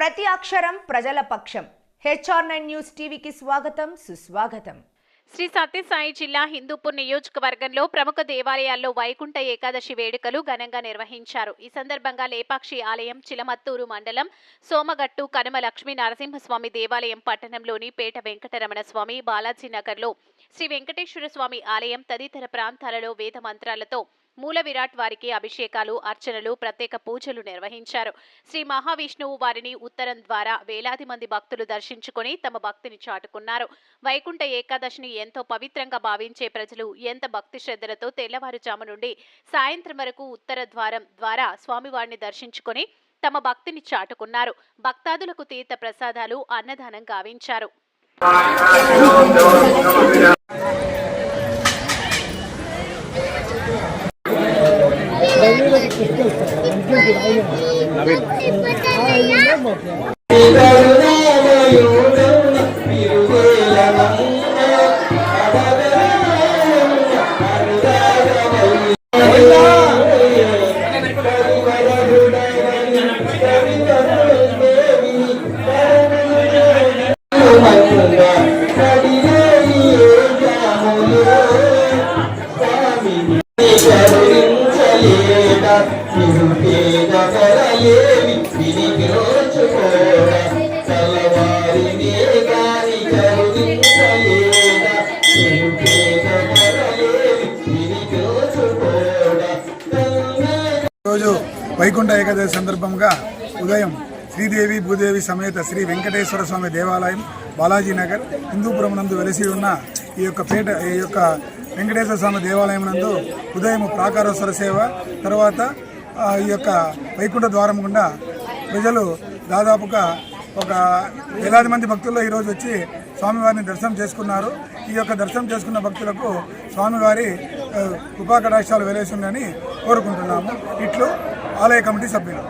ప్రతి అక్షరం ప్రజల పక్షం. హెచ్ఆర్ నైన్ న్యూస్ టీవీకి స్వాగతం సుస్వాగతం. శ్రీ సత్యసాయి జిల్లా హిందూపూర్ నియోజకవర్గంలో ప్రముఖ దేవాలయాల్లో వైకుంఠ ఏకాదశి వేడుకలు ఘనంగా నిర్వహించారు. ఈ సందర్భంగా లేపాక్షి ఆలయం చిలమత్తూరు మండలం సోమగట్టు కనుమ లక్ష్మీ నరసింహస్వామి దేవాలయం పట్టణంలోని పేట వెంకటరమణ స్వామి బాలాజీనగర్లో శ్రీ వెంకటేశ్వర స్వామి ఆలయం తదితర ప్రాంతాలలో వేద మంత్రాలతో మూల విరాట్ వారికి అభిషేకాలు అర్చనలు ప్రత్యేక పూజలు నిర్వహించారు. శ్రీ మహావిష్ణువు వారిని ఉత్తరం ద్వారా వేలాది మంది భక్తులు దర్శించుకొని తమ భక్తిని చాటుకున్నారు. వైకుంఠ ఏకాదశిని ఎంతో పవిత్రంగా భావించే ప్రజలు ఎంత భక్తి శ్రద్ధలతో తెల్లవారుజాము నుండి సాయంత్రం వరకు ఉత్తర ద్వారం ద్వారా స్వామివారిని దర్శించుకుని తమ భక్తిని చాటుకున్నారు. భక్తాదులకు తీర్థ ప్రసాదాలు అన్నదానం గావించారు. కరుణించలేదా నిరుపేద గాని నిరుపేద రోజు వైకుంఠ ఏకాదశి సందర్భంగా ఉదయం శ్రీదేవి భూదేవి సమేత శ్రీ వెంకటేశ్వర స్వామి దేవాలయం బాలాజీ నగర్ హిందూపురం నందు వెలిసి ఉన్న ఈ యొక్క పేట ఈ యొక్క వెంకటేశ్వర స్వామి దేవాలయం నందు ఉదయం ప్రాకారోత్సవ సేవ తర్వాత ఈ యొక్క వైకుంఠ ద్వారం గుండా ప్రజలు దాదాపుగా ఒక వేలాది మంది భక్తుల్లో ఈరోజు వచ్చి స్వామివారిని దర్శనం చేసుకున్నారు. ఈ యొక్క దర్శనం చేసుకున్న భక్తులకు స్వామివారి ఆ, కృపా కటాక్షాలు వెలేసిందని కోరుకుంటున్నాము. ఇట్లు ఆలయ కమిటీ సభ్యులు.